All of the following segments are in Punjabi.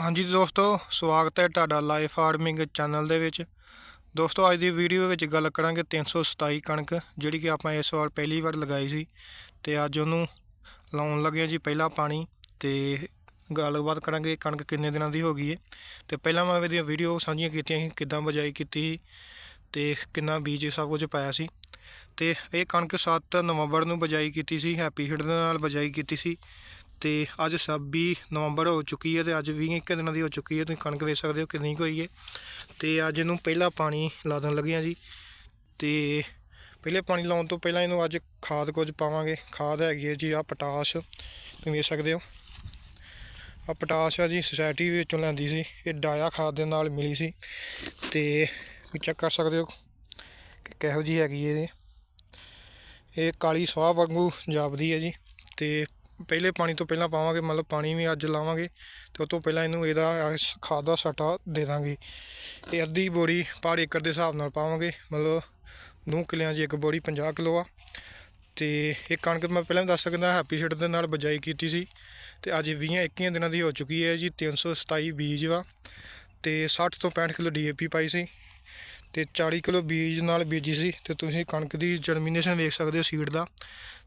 ਹਾਂਜੀ ਦੋਸਤੋ, ਸਵਾਗਤ ਹੈ ਤੁਹਾਡਾ ਲਾਈਫ ਫਾਰਮਿੰਗ ਚੈਨਲ ਦੇ ਵਿੱਚ। ਦੋਸਤੋ, ਅੱਜ ਦੀ ਵੀਡੀਓ ਵਿੱਚ ਗੱਲ ਕਰਾਂਗੇ 327 ਕਣਕ, ਜਿਹੜੀ ਕਿ ਆਪਾਂ ਇਸ ਵਾਰ ਪਹਿਲੀ ਵਾਰ ਲਗਾਈ ਸੀ। ਤੇ ਅੱਜ ਉਹਨੂੰ ਲਾਉਣ ਲੱਗੇ ਜੀ ਪਹਿਲਾ ਪਾਣੀ ਤੇ ਗੱਲਬਾਤ ਕਰਾਂਗੇ ਕਣਕ ਕਿੰਨੇ ਦਿਨਾਂ ਦੀ ਹੋ ਗਈ ਹੈ। ਤੇ ਪਹਿਲਾਂ ਮੈਂ ਇਹਦੀਆਂ ਵੀਡੀਓ ਸਾਂਝੀਆਂ ਕੀਤੀਆਂ ਸੀ, ਕਿੱਦਾਂ ਬਜਾਈ ਕੀਤੀ ਸੀ ਤੇ ਕਿੰਨਾ ਬੀਜ ਸਭ ਕੁਝ ਪਾਇਆ ਸੀ। ਤੇ ਇਹ ਕਣਕ 7 ਨਵੰਬਰ ਨੂੰ ਬਜਾਈ ਕੀਤੀ ਸੀ ਹੈਪੀ ਹਿੱਟ ਦੇ ਨਾਲ ਬਜਾਈ ਕੀਤੀ ਸੀ। ਤੇ ਅੱਜ 26 ਨਵੰਬਰ ਹੋ ਚੁੱਕੀ ਹੈ ਤੇ ਅੱਜ 20 ਇੱਕ ਦਿਨਾਂ ਦੀ ਹੋ ਚੁੱਕੀ ਹੈ, ਤੁਸੀਂ ਕਣਕ ਵੇਚ ਸਕਦੇ ਹੋ ਕਿੰਨੀ ਕੁ ਹੋਈ ਹੈ। ਤੇ ਅੱਜ ਇਹਨੂੰ ਪਹਿਲਾ ਪਾਣੀ ਲਾ ਦੇਣ ਲੱਗੇ ਹਾਂ ਜੀ। ਤੇ ਪਹਿਲੇ ਪਾਣੀ ਲਾਉਣ ਤੋਂ ਪਹਿਲਾਂ ਇਹਨੂੰ ਅੱਜ ਖਾਦ ਕੁਝ ਪਾਵਾਂਗੇ। ਖਾਦ ਹੈਗੀ ਹੈ ਜੀ ਆ ਪਟਾਸ਼, ਤੁਸੀਂ ਵੇਚ ਸਕਦੇ ਹੋ। ਆ ਪਟਾਸ਼ ਆ ਜੀ ਸੁਸਾਇਟੀ ਵਿੱਚੋਂ ਲੈਂਦੀ ਸੀ। ਇਹ ਡਾਇਆ ਖਾਦ ਦੇ ਨਾਲ ਮਿਲੀ ਸੀ। ਤੇ ਚੈੱਕ ਕਰ ਸਕਦੇ ਹੋ ਕਿ ਕਿਹੋ ਜੀ ਹੈਗੀ ਇਹ ਇਹ ਕਾਲੀ ਸਵਾਹ ਵਾਂਗੂ ਜਾਪਦੀ ਹੈ ਜੀ। ਤੇ ਪਹਿਲੇ ਪਾਣੀ ਤੋਂ ਪਹਿਲਾਂ ਪਾਵਾਂਗੇ, ਮਤਲਬ ਪਾਣੀ ਵੀ ਅੱਜ ਲਾਵਾਂਗੇ ਤੇ ਉਸ ਤੋਂ ਪਹਿਲਾਂ ਇਹਨੂੰ ਇਹਦਾ ਇਸ ਖਾਦ ਦਾ ਸਟਾ ਦੇ ਦਾਂਗੇ। ਇਹ ਅੱਧੀ ਬੋਰੀ ਪਰ ਏਕੜ ਦੇ ਹਿਸਾਬ ਨਾਲ ਪਾਵਾਂਗੇ, ਮਤਲਬ ਨੂੰ ਕਿੱਲਿਆਂ 'ਚ ਇੱਕ ਬੋਰੀ 50 ਕਿਲੋ ਆ। ਤੇ ਇਹ ਕਣਕ ਮੈਂ ਪਹਿਲਾਂ ਵੀ ਦੱਸ ਸਕਦਾ, ਹੈਪੀ ਸੀਡ ਦੇ ਨਾਲ ਬਜਾਈ ਕੀਤੀ ਸੀ ਤੇ ਅੱਜ 20 21 ਦਿਨਾਂ ਦੀ ਹੋ ਚੁੱਕੀ ਹੈ ਜੀ 327 ਬੀਜ ਵਾ ਤੇ 60 ਤੋਂ 65 ਕਿਲੋ ਡੀਏਪੀ ਪਾਈ ਸੀ। ਤੇ 40 ਕਿਲੋ ਬੀਜ ਨਾਲ ਬੀਜੀ ਸੀ ਤੇ ਤੁਸੀਂ ਕਣਕ ਦੀ ਜਰਮੀਨੇਸ਼ਨ ਵੇਖ ਸਕਦੇ ਹੋ ਸੀਡ ਦਾ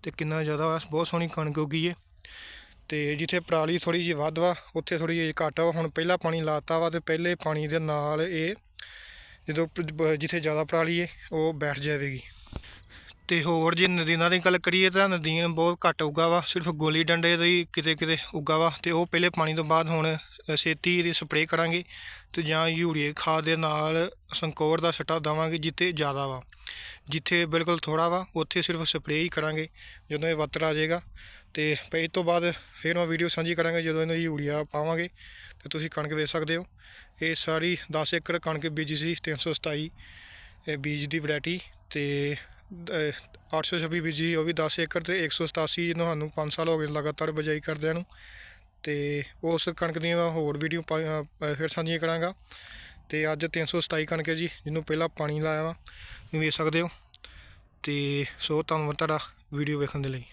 ਤੇ ਕਿੰਨਾ ਜ਼ਿਆਦਾ ਵਾ, ਬਹੁਤ ਸੋਹਣੀ ਕਣਕ ਉੱਗੀ ਏ। ਤੇ ਜਿੱਥੇ ਪਰਾਲੀ ਥੋੜੀ ਜਿਹੀ ਵੱਧ ਵਾ, ਉੱਥੇ ਥੋੜੀ ਜਿਹੀ ਘੱਟ ਵਾ। ਹੁਣ ਪਹਿਲਾ ਪਾਣੀ ਲਾਤਾ ਵਾ ਤੇ ਪਹਿਲੇ ਪਾਣੀ ਦੇ ਨਾਲ ਇਹ ਜਦੋਂ ਜਿੱਥੇ ਜ਼ਿਆਦਾ ਪਰਾਲੀ ਏ, ਉਹ ਬੈਠ ਜਾਵੇਗੀ। ਤੇ ਹੋਰ ਜੇ ਨਦੀਨਾਂ ਦੀ ਗੱਲ ਕਰੀਏ ਤਾਂ ਨਦੀਨ ਬਹੁਤ ਘੱਟ ਉੱਗਾ ਵਾ, ਸਿਰਫ ਗੋਲੀ ਡੰਡੇ ਦੀ ਕਿਤੇ ਕਿਤੇ ਉੱਗਾ ਵਾ ਤੇ ਉਹ ਪਹਿਲੇ ਪਾਣੀ ਤੋਂ ਬਾਅਦ ਹੁਣ ਛੇਤੀ ਦੀ ਸਪਰੇਅ ਕਰਾਂਗੇ ਤੇ ਜਾਂ ਯੂਰੀਏ ਖਾਦ ਦੇ ਨਾਲ ਸੰਕੋਰ ਦਾ ਛਟਾ ਦੇਵਾਂਗੇ ਜਿੱਥੇ ਜ਼ਿਆਦਾ ਵਾ। ਜਿੱਥੇ ਬਿਲਕੁਲ ਥੋੜਾ ਵਾ, ਉੱਥੇ ਸਿਰਫ ਸਪਰੇਅ ਹੀ ਕਰਾਂਗੇ, ਜਦੋਂ ਇਹ ਵੱਤਰ ਆ ਜਾਏਗਾ। ਤੇ ਇਸ ਤੋਂ ਬਾਅਦ ਫਿਰ ਮੈਂ ਵੀਡੀਓ ਸਾਂਝੀ ਕਰਾਂਗੇ ਜਦੋਂ ਇਹਨੂੰ ਯੂਰੀਆ ਪਾਵਾਂਗੇ। ਤੇ ਤੁਸੀਂ ਕਣਕ ਵੇਚ ਸਕਦੇ ਹੋ। ਇਹ ਸਾਰੀ 10 ਏਕੜ ਕਣਕ ਬੀਜੀ ਸੀ 327 ਇਹ ਬੀਜ ਦੀ ਵੈਰਾਈਟੀ ਤੇ, ਅਹ 826 ਬੀਜੀ, ਉਹ ਵੀ 10 ਏਕੜ ਤੇ 187 ਜਿਹਨੂੰ ਸਾਨੂੰ 5 ਸਾਲ ਹੋ ਗਏ ਲਗਾਤਾਰ ਬਜਾਈ ਕਰਦਿਆਂ ਨੂੰ। ਤੇ ਉਸ ਕਣਕ ਦੀਆਂ ਮੈਂ ਹੋਰ ਵੀਡੀਓ ਫਿਰ ਸਾਂਝੀਆਂ ਕਰਾਂਗਾ। ਤੇ ਅੱਜ 327 ਕਣਕ ਹੈ ਜੀ, ਜਿਹਨੂੰ ਪਹਿਲਾਂ ਪਾਣੀ ਲਾਇਆ ਵਾ। ਤੁਸੀਂ ਵੇਖ ਸਕਦੇ ਹੋ। ਤੇ ਸੋ ਧੰਨਵਾਦ ਤੁਹਾਡਾ ਵੀਡੀਓ ਵੇਖਣ ਦੇ ਲਈ।